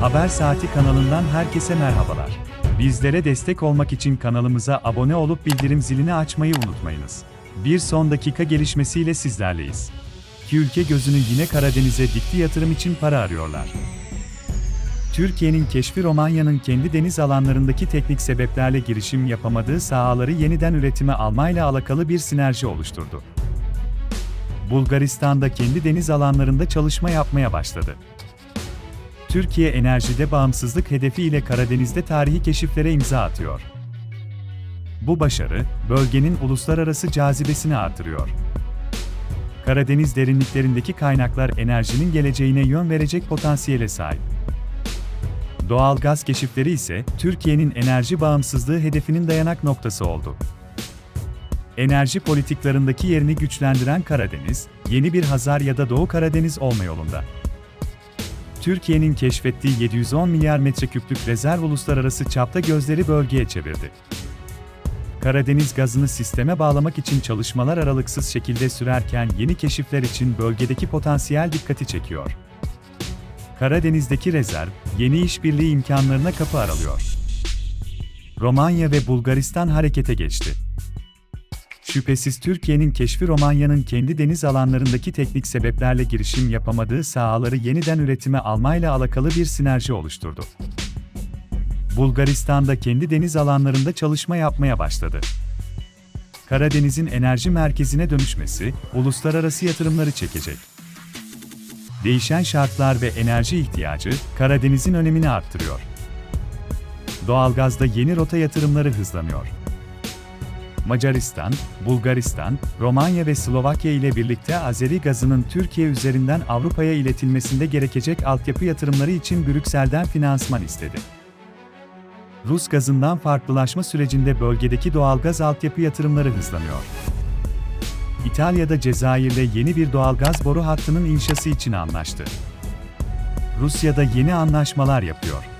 Haber Saati kanalından herkese merhabalar. Bizlere destek olmak için kanalımıza abone olup bildirim zilini açmayı unutmayınız. Bir son dakika gelişmesiyle sizlerleyiz. İki ülke gözünü yine Karadeniz'e dikti yatırım için para arıyorlar. Türkiye'nin keşfi Romanya'nın kendi deniz alanlarındaki teknik sebeplerle girişim yapamadığı sahaları yeniden üretime almayla alakalı bir sinerji oluşturdu. Bulgaristan'da kendi deniz alanlarında çalışma yapmaya başladı. Türkiye enerjide bağımsızlık hedefi ile Karadeniz'de tarihi keşiflere imza atıyor. Bu başarı, bölgenin uluslararası cazibesini artırıyor. Karadeniz derinliklerindeki kaynaklar enerjinin geleceğine yön verecek potansiyele sahip. Doğal gaz keşifleri ise Türkiye'nin enerji bağımsızlığı hedefinin dayanak noktası oldu. Enerji politiklarındaki yerini güçlendiren Karadeniz, yeni bir Hazar ya da Doğu Karadeniz olma yolunda. Türkiye'nin keşfettiği 710 milyar metreküplük rezerv uluslararası çapta gözleri bölgeye çevirdi. Karadeniz gazını sisteme bağlamak için çalışmalar aralıksız şekilde sürerken yeni keşifler için bölgedeki potansiyel dikkati çekiyor. Karadeniz'deki rezerv, yeni işbirliği imkanlarına kapı aralıyor. Romanya ve Bulgaristan harekete geçti. Şüphesiz Türkiye'nin keşfi Romanya'nın kendi deniz alanlarındaki teknik sebeplerle girişim yapamadığı sahaları yeniden üretime almayla alakalı bir sinerji oluşturdu. Bulgaristan'da kendi deniz alanlarında çalışma yapmaya başladı. Karadeniz'in enerji merkezine dönüşmesi, uluslararası yatırımları çekecek. Değişen şartlar ve enerji ihtiyacı, Karadeniz'in önemini arttırıyor. Doğalgazda yeni rota yatırımları hızlanıyor. Macaristan, Bulgaristan, Romanya ve Slovakya ile birlikte Azeri gazının Türkiye üzerinden Avrupa'ya iletilmesinde gerekecek altyapı yatırımları için Brüksel'den finansman istedi. Rus gazından farklılaşma sürecinde bölgedeki doğalgaz altyapı yatırımları hızlanıyor. İtalya'da Cezayir'le yeni bir doğalgaz boru hattının inşası için anlaştı. Rusya'da yeni anlaşmalar yapıyor.